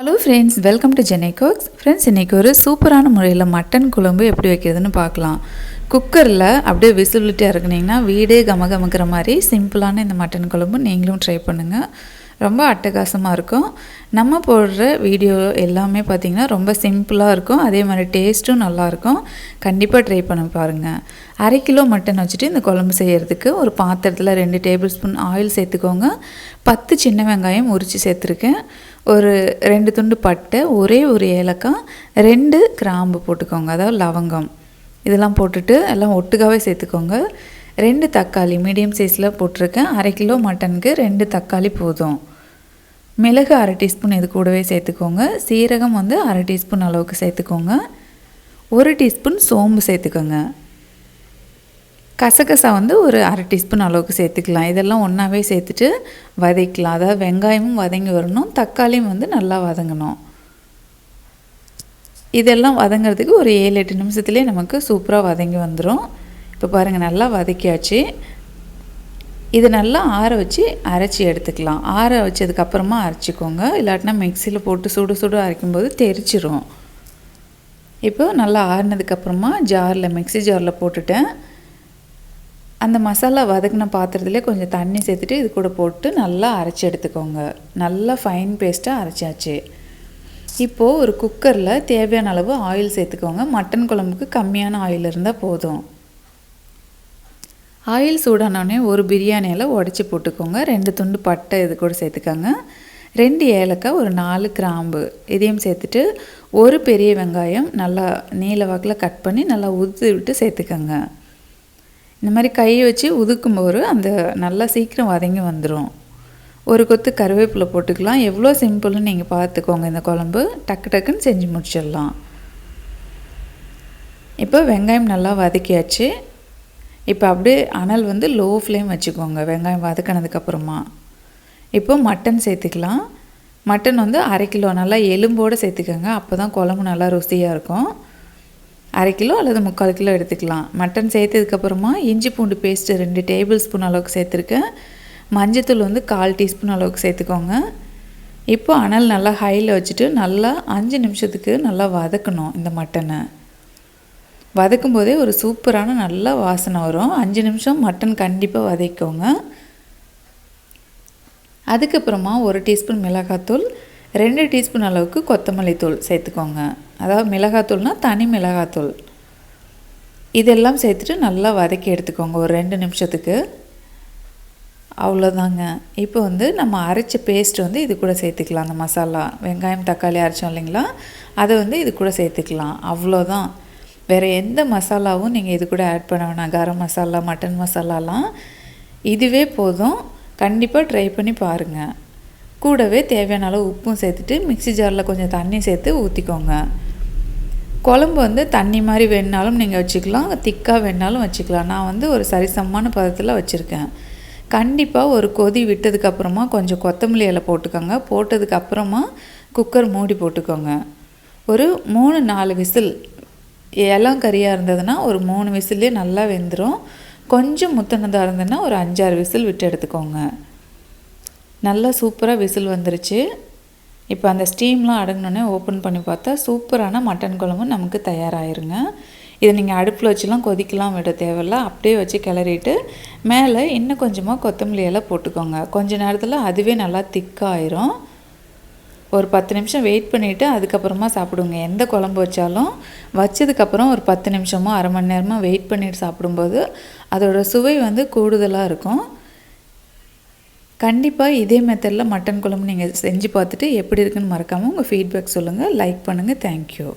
Hello friends welcome to Jenai cooks friends இன்றைக்கி ஒரு சூப்பரான முறையில் மட்டன் குழம்பு எப்படி வைக்கிறதுன்னு பார்க்கலாம். குக்கரில் அப்படியே விசிபிலிட்டியாக இருக்குனிங்கன்னா வீடே கமகமக்கிற மாதிரி சிம்பிளான இந்த மட்டன் குழம்பு நீங்களும் ட்ரை பண்ணுங்கள் ரொம்ப அட்டகாசமாக இருக்கும். நம்ம போடுற வீடியோ எல்லாமே பார்த்திங்கன்னா ரொம்ப சிம்பிளாக இருக்கும். அதே மாதிரி டேஸ்ட்டும் நல்லாயிருக்கும் கண்டிப்பாக ட்ரை பண்ண பாருங்கள் அரை கிலோ மட்டன் வச்சுட்டு இந்த குழம்பு செய்கிறதுக்கு ஒரு பாத்திரத்தில் ரெண்டு டேபிள் ஸ்பூன் ஆயில் சேர்த்துக்கோங்க. பத்து சின்ன வெங்காயம் உரித்து சேர்த்துருக்கேன். ஒரு ரெண்டு துண்டு பட்டை ஒரே ஒரு ஏலக்காய் ரெண்டு கிராம்பு போட்டுக்கோங்க. அதாவது லவங்கம். இதெல்லாம் போட்டுட்டு எல்லாம் ஒட்டுக்காவே சேர்த்துக்கோங்க. ரெண்டு தக்காளி மீடியம் சைஸில் போட்டிருக்கேன். அரை கிலோ மட்டனுக்கு ரெண்டு தக்காளி போதும். மிளகு அரை டீஸ்பூன் இது கூடவே சேர்த்துக்கோங்க. சீரகம் வந்து அரை டீஸ்பூன் அளவுக்கு சேர்த்துக்கோங்க. ஒரு டீஸ்பூன் சோம்பு சேர்த்துக்கோங்க. கசகசா வந்து ஒரு அரை டீஸ்பூன் அளவுக்கு சேர்த்துக்கலாம். இதெல்லாம் ஒன்றாவே சேர்த்துட்டு வதக்கலாம் அதாவது வெங்காயமும் வதங்கி வரணும். தக்காளியும் வந்து நல்லா வதங்கணும். இதெல்லாம் வதங்கிறதுக்கு ஒரு ஏழு எட்டு நிமிஷத்துலேயே நமக்கு சூப்பராக வதங்கி வந்துடும் இப்போ பாருங்கள் நல்லா வதக்கியாச்சு. இது நல்லா ஆற வச்சு அரைச்சி எடுத்துக்கலாம். ஆற வச்சதுக்கப்புறமா அரைச்சிக்கோங்க. இல்லாட்டினா மிக்சியில் போட்டு சுடு சுடு அரைக்கும்போது தெரிச்சிரும். இப்போ நல்லா ஆறினதுக்கப்புறமா ஜாரில் மிக்சி ஜாரில் போட்டுட்டேன். அந்த மசாலா வதக்கின பாத்திரத்துலேயே கொஞ்சம் தண்ணி சேர்த்துட்டு இது கூட போட்டு நல்லா அரைச்சி எடுத்துக்கோங்க. நல்லா ஃபைன் பேஸ்ட்டாக அரைச்சாச்சு. இப்போது ஒரு குக்கரில் தேவையான அளவு ஆயில் சேர்த்துக்கோங்க. மட்டன் குழம்புக்கு கம்மியான ஆயில் இருந்தால் போதும். ஆயில் சூடானோடனே ஒரு பிரியாணியில் உடச்சி போட்டுக்கோங்க. ரெண்டு துண்டு பட்டை இது கூட சேர்த்துக்கோங்க. ரெண்டு ஏலக்காய் ஒரு நாலு கிராம்பு இதையும் சேர்த்துட்டு ஒரு பெரிய வெங்காயம் நல்லா நீல வாக்கில் கட் பண்ணி நல்லா உதுத்து விட்டு சேர்த்துக்கோங்க. இந்த மாதிரி கையை வச்சு உதுக்கும் போது அந்த நல்லா சீக்கிரம் வதங்கி வந்துடும் ஒரு கொத்து கருவேப்பிலை போட்டுக்கலாம். எவ்வளோ சிம்பிள்னு நீங்கள் பார்த்துக்கோங்க. இந்த குழம்பு டக்கு டக்குன்னு செஞ்சு முடிச்சிடலாம். இப்போ வெங்காயம் நல்லா வதக்கியாச்சு. இப்போ அப்படியே அனல் வந்து லோ ஃப்ளேம் வச்சுக்கோங்க. வெங்காயம் வதக்கினதுக்கப்புறமா இப்போ மட்டன் சேர்த்துக்கலாம். மட்டன் வந்து அரை கிலோ நல்லா எலும்போடு சேர்த்துக்கோங்க. அப்போ தான் குழம்பு நல்லா ருசியாக இருக்கும். அரை கிலோ அல்லது முக்கால் கிலோ எடுத்துக்கலாம். மட்டன் சேர்த்ததுக்கப்புறமா இஞ்சி பூண்டு பேஸ்ட்டு ரெண்டு டேபிள் ஸ்பூன் அளவுக்கு சேர்த்துருக்கேன். மஞ்சத்தூள் வந்து கால் டீஸ்பூன் அளவுக்கு சேர்த்துக்கோங்க. இப்போ அனல் நல்லா ஹையில் வச்சுட்டு நல்லா அஞ்சு நிமிஷத்துக்கு நல்லா வதக்கணும் இந்த மட்டனை வதக்கும் போதே ஒரு சூப்பரான நல்ல வாசனை வரும். அஞ்சு நிமிஷம் மட்டன் கண்டிப்பாக வதக்கோங்க அதுக்கப்புறமா ஒரு டீஸ்பூன் மிளகாத்தூள் ரெண்டு டீஸ்பூன் அளவுக்கு கொத்தமல்லி தூள் சேர்த்துக்கோங்க. அதாவது மிளகாத்தூள்னால் தனி மிளகாத்தூள். இதெல்லாம் சேர்த்துட்டு நல்லா வதக்கி எடுத்துக்கோங்க ஒரு ரெண்டு நிமிஷத்துக்கு. அவ்வளோதாங்க. இப்போ வந்து நம்ம அரைச்ச பேஸ்ட் வந்து இது கூட சேர்த்துக்கலாம். அந்த மசாலா வெங்காயம் தக்காளி அரைச்சோம் இல்லைங்களா? அதை வந்து இது கூட சேர்த்துக்கலாம். அவ்வளோதான். வேறு எந்த மசாலாவும் நீங்கள் இது கூட ஆட் பண்ண வேணாம். கரம் மசாலா மட்டன் மசாலாலாம் இதுவே போதும். கண்டிப்பாக ட்ரை பண்ணி பாருங்கள் கூடவே தேவையான அளவு உப்பும் சேர்த்துட்டு மிக்சி ஜாரில் கொஞ்சம் தண்ணி சேர்த்து ஊற்றிக்கோங்க குழம்பு வந்து தண்ணி மாதிரி வேணுனாலும் நீங்கள் வச்சுக்கலாம். திக்காக வேணாலும் வச்சுக்கலாம். நான் வந்து ஒரு சரிசமமான பதத்தில் வச்சுருக்கேன். கண்டிப்பாக ஒரு கொதி விட்டதுக்கப்புறமா கொஞ்சம் கொத்தமல்லி இலை போட்டுக்கோங்க. போட்டதுக்கப்புறமா குக்கர் மூடி போட்டுக்கோங்க. ஒரு மூணு நாலு விசில் இளம் கறியாக இருந்ததுன்னா ஒரு மூணு விசிலே நல்லா வெந்துடும் கொஞ்சம் முத்தினதாக இருந்ததுன்னா ஒரு அஞ்சாறு விசில் விட்டு எடுத்துக்கோங்க. நல்லா சூப்பராக விசில் வந்துருச்சு. இப்போ அந்த ஸ்டீம்லாம் அடங்கினோடனே ஓப்பன் பண்ணி பார்த்தா சூப்பரான மட்டன் குழம்பு நமக்கு தயாராகிருங்க இதை நீங்கள் அடுப்பில் வச்சுலாம் கொதிக்கலாம் விட தேவையில்ல. அப்படியே வச்சு கிளறிட்டு மேலே இன்னும் கொஞ்சமாக கொத்தமல்லி எல்லாம் போட்டுக்கோங்க. கொஞ்ச நேரத்தில் அதுவே நல்லா திக்காயிரும் ஒரு பத்து நிமிஷம் வெயிட் பண்ணிவிட்டு அதுக்கப்புறமா சாப்பிடுங்க. எந்த குழம்பு வச்சாலும் வச்சதுக்கப்புறம் ஒரு பத்து நிமிஷமோ அரை மணி நேரமாக வெயிட் பண்ணிவிட்டு சாப்பிடும்போது அதோடய சுவை வந்து கூடுதலாக இருக்கும். கண்டிப்பாக இதே மெத்தடில் மட்டன் குழம்பு நீங்கள் செஞ்சு பார்த்துட்டு எப்படி இருக்குன்னு மறக்காமல் உங்கள் ஃபீட்பேக் சொல்லுங்கள் லைக் பண்ணுங்கள் தேங்க்யூ